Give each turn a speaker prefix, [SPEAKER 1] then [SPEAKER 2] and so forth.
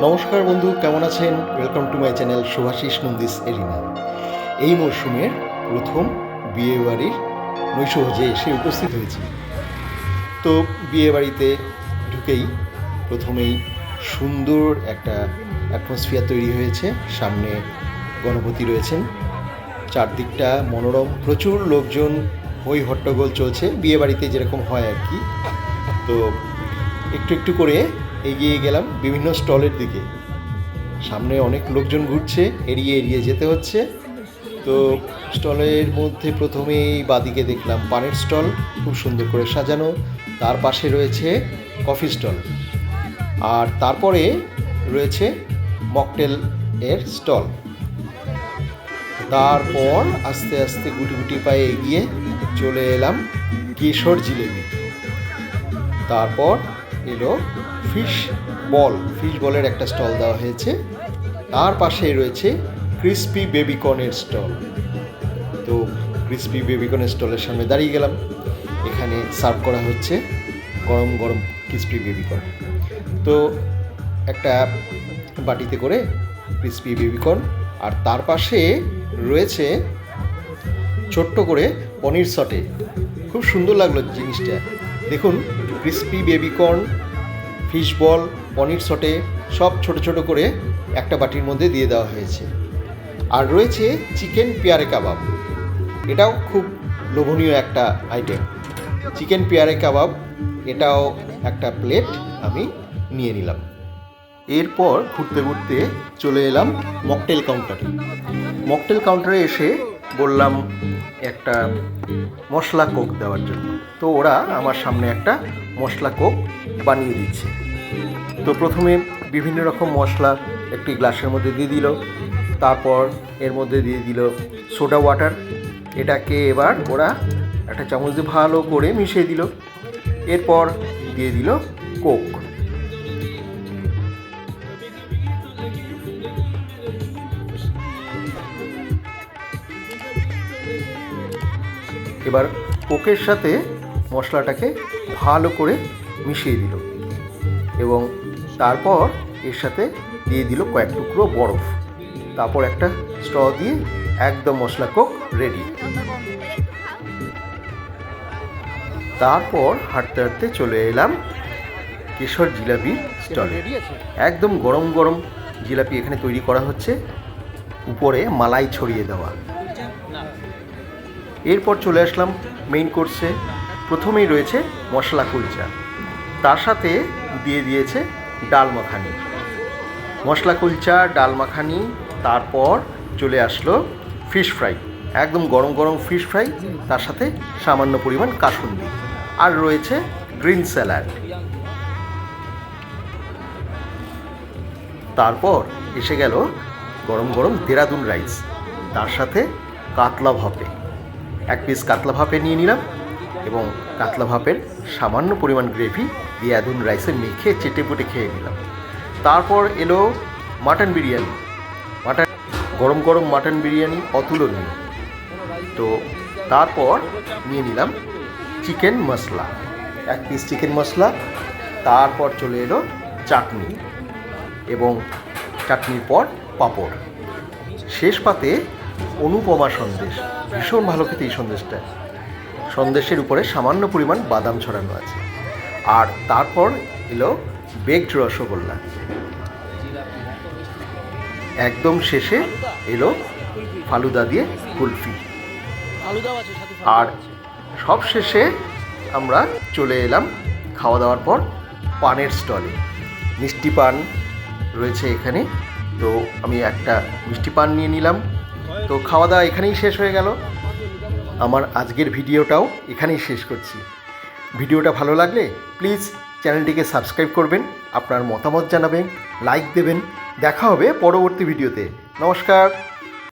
[SPEAKER 1] নমস্কার বন্ধু, কেমন আছেন? Welcome to my channel Subhashis Nandis arena এই মরশুমের প্রথম বিয়ে বাড়ির নৈশভোজে এসে উপস্থিত হয়েছি। তো বিয়ে বাড়িতে ঢুকেই প্রথমেই সুন্দর একটা অ্যাটমসফিয়ার তৈরি হয়েছে। সামনে গণপতি রয়েছেন। চারদিকটা মনোরম, প্রচুর লোকজন হই হট্টগোল চলছে। বিয়ে বাড়িতে যেরকম হয় আর কি। তো একটু একটু করে এগিয়ে গেলাম বিভিন্ন স্টলের দিকে। সামনে অনেক লোকজন ঘুরছে, এড়িয়ে এড়িয়ে যেতে হচ্ছে। তো স্টলের মধ্যে প্রথমেই বাদিকে দেখলাম পানের স্টল, খুব সুন্দর করে সাজানো। তার পাশে রয়েছে কফি স্টল। আর তারপরে রয়েছে মকটেল এর স্টল। তারপর আস্তে আস্তে গুটি গুটি পায়ে এগিয়ে চলে এলাম কেশর জিলেবি তারপর এলো ফিশ বল, ফিশ বলের একটা স্টল দেওয়া হয়েছে। তার পাশে রয়েছে ক্রিস্পি বেবিকর্নের স্টল। তো ক্রিস্পি বেবিকর্নের স্টলের সামনে দাঁড়িয়ে গেলাম। এখানে সার্ভ করা হচ্ছে গরম গরম ক্রিস্পি বেবিকর্ন তো একটা বাটিতে করে ক্রিস্পি বেবিকর্ন আর তার পাশে রয়েছে ছোট্ট করে পনির সটে। খুব সুন্দর লাগল জিনিসটা। দেখুন crispy baby corn fish ball paneer saute সব ছোট ছোট করে একটা বাটির মধ্যে দিয়ে দেওয়া হয়েছে। আর রয়েছে চিকেন পেয়ারে কাবাব। এটাও খুব লোভনীয় একটা আইটেম চিকেন পেয়ারে কাবাব, এটাও একটা প্লেট আমি নিয়ে নিলাম। এরপর ঘুরতে ঘুরতে চলে এলাম মকটেল কাউন্টারে মকটেল কাউন্টারে এসে বললাম একটা মশলা কোক দেওয়ার জন্য। তো ওরা আমার সামনে একটা মশলা কোক বানিয়ে দিচ্ছে। তো প্রথমে বিভিন্ন রকম মশলা একটি গ্লাসের মধ্যে দিয়ে দিল। তারপর এর মধ্যে দিয়ে দিল সোডা ওয়াটার। এটাকে এবার ওরা একটা চামচ দিয়ে ভালো করে মিশিয়ে দিল। এরপর দিয়ে দিল কোক। এবার কোকের সাথে মশলাটাকে ভালো করে মিশিয়ে দিল এবং তারপর এর সাথে দিয়ে দিল কয়েক টুকরো বরফ। তারপর একটা স্ট্র দিয়ে একদম মশলা কোক রেডি। তারপর হাঁটতে হাঁটতে চলে এলাম কেশর জিলাপি স্টলে। একদম গরম গরম জিলাপি এখানে তৈরি করা হচ্ছে। উপরে মালাই ছড়িয়ে দেওয়া। এরপর চলে আসলাম মেইন কোর্সে প্রথমেই রয়েছে মশলা কুলচা। তার সাথে দিয়ে দিয়েছে ডাল মাখানি। মশলা কুলচা, ডাল মাখানি, তারপর চলে আসলো ফিশ ফ্রাই একদম গরম গরম ফিশ ফ্রাই তার সাথে সামান্য পরিমাণ কাসুন্দি। আর রয়েছে গ্রিন স্যালাড তারপর এসে গেল গরম গরম দেরাদুন রাইস তার সাথে কাতলা ভাপে। এক পিস কাতলা ভাপে নিয়ে নিলাম এবং কাতলা ভাপের সামান্য পরিমাণ গ্রেভি দেরাদুন রাইসে মেখে চেটে পুটে খেয়ে নিলাম। তারপর এলো মাটন বিরিয়ানি। মাটন গরম গরম মাটন বিরিয়ানি অতুলনীয়। তো তারপর নিয়ে নিলাম চিকেন মশলা এক পিস চিকেন মশলা তারপর চলে এলো চাটনি এবং চাটনির পর পাঁপড়। শেষ পাতে অনুপমা সন্দেশ। ভীষণ ভালো খেতে এই সন্দেশটা। সন্দেশের উপরে সামান্য পরিমাণ বাদাম ছড়ানো আছে। আর তারপর এলো বেগড রসগোল্লা। একদম শেষে এলো ফালুদা দিয়ে কুলফি। আর সব শেষে আমরা চলে এলাম খাওয়া দাওয়ার পর পানের স্টলে। মিষ্টি পান রয়েছে এখানে। তো আমি একটা মিষ্টি পান নিয়ে নিলাম। তো খাওয়া দাওয়া এখানেই শেষ হয়ে গেল। আমার আজকের ভিডিওটাও এখানেই শেষ করছি। ভিডিওটা ভালো লাগলে প্লিজ চ্যানেলটিকে সাবস্ক্রাইব করবেন, আপনার মতামত জানাবেন, লাইক দেবেন। দেখা হবে পরবর্তী ভিডিওতে। নমস্কার।